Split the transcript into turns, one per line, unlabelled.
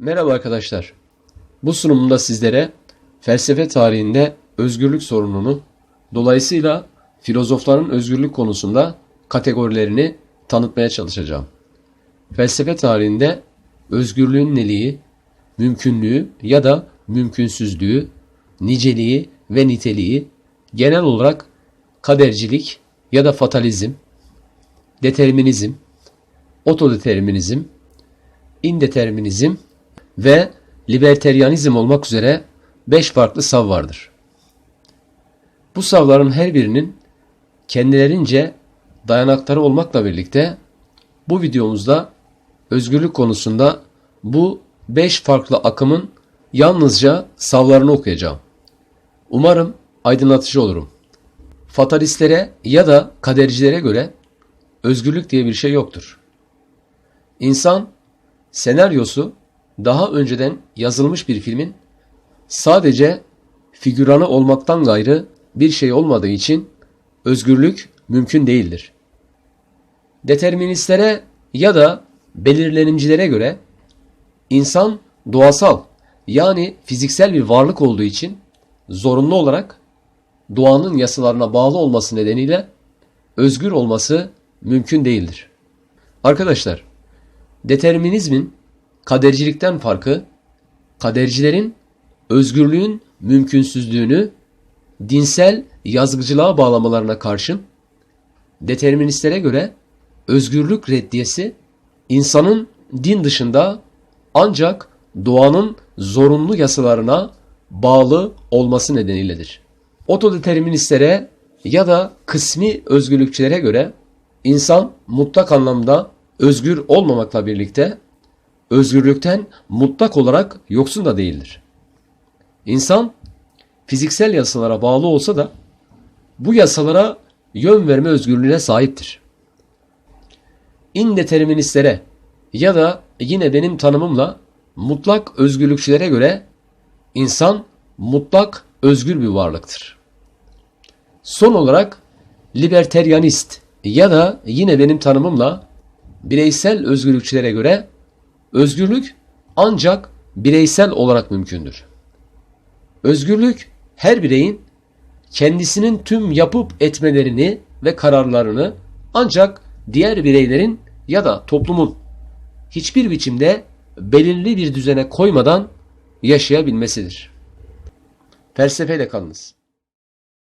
Merhaba arkadaşlar. Bu sunumumda sizlere felsefe tarihinde özgürlük sorununu, dolayısıyla filozofların özgürlük konusunda kategorilerini tanıtmaya çalışacağım. Felsefe tarihinde özgürlüğün neliği, mümkünlüğü ya da mümkünsüzlüğü, niceliği ve niteliği genel olarak kadercilik ya da fatalizm, determinizm, otodeterminizm, indeterminizm ve liberteryanizm olmak üzere beş farklı sav vardır. Bu savların her birinin kendilerince dayanakları olmakla birlikte bu videomuzda özgürlük konusunda bu beş farklı akımın yalnızca savlarını okuyacağım. Umarım aydınlatıcı olurum. Fatalistlere ya da kadercilere göre özgürlük diye bir şey yoktur. İnsan senaryosu daha önceden yazılmış bir filmin sadece figüranı olmaktan gayrı bir şey olmadığı için özgürlük mümkün değildir. Deterministlere ya da belirlenimcilere göre insan doğasal yani fiziksel bir varlık olduğu için zorunlu olarak doğanın yasalarına bağlı olması nedeniyle özgür olması mümkün değildir. Arkadaşlar, determinizmin kadercilikten farkı, kadercilerin özgürlüğün mümkünsüzlüğünü dinsel yazgıcılığa bağlamalarına karşın, deterministlere göre özgürlük reddiyesi insanın din dışında ancak doğanın zorunlu yasalarına bağlı olması nedeniyledir. Otodeterministlere ya da kısmi özgürlükçülere göre insan mutlak anlamda özgür olmamakla birlikte özgürlükten mutlak olarak yoksun da değildir. İnsan fiziksel yasalara bağlı olsa da bu yasalara yön verme özgürlüğüne sahiptir. İndeterministlere ya da yine benim tanımımla mutlak özgürlükçülere göre insan mutlak özgür bir varlıktır. Son olarak liberteryanist ya da yine benim tanımımla bireysel özgürlükçülere göre özgürlük ancak bireysel olarak mümkündür. Özgürlük her bireyin kendisinin tüm yapıp etmelerini ve kararlarını ancak diğer bireylerin ya da toplumun hiçbir biçimde belirli bir düzene koymadan yaşayabilmesidir. Felsefeyle kalınız.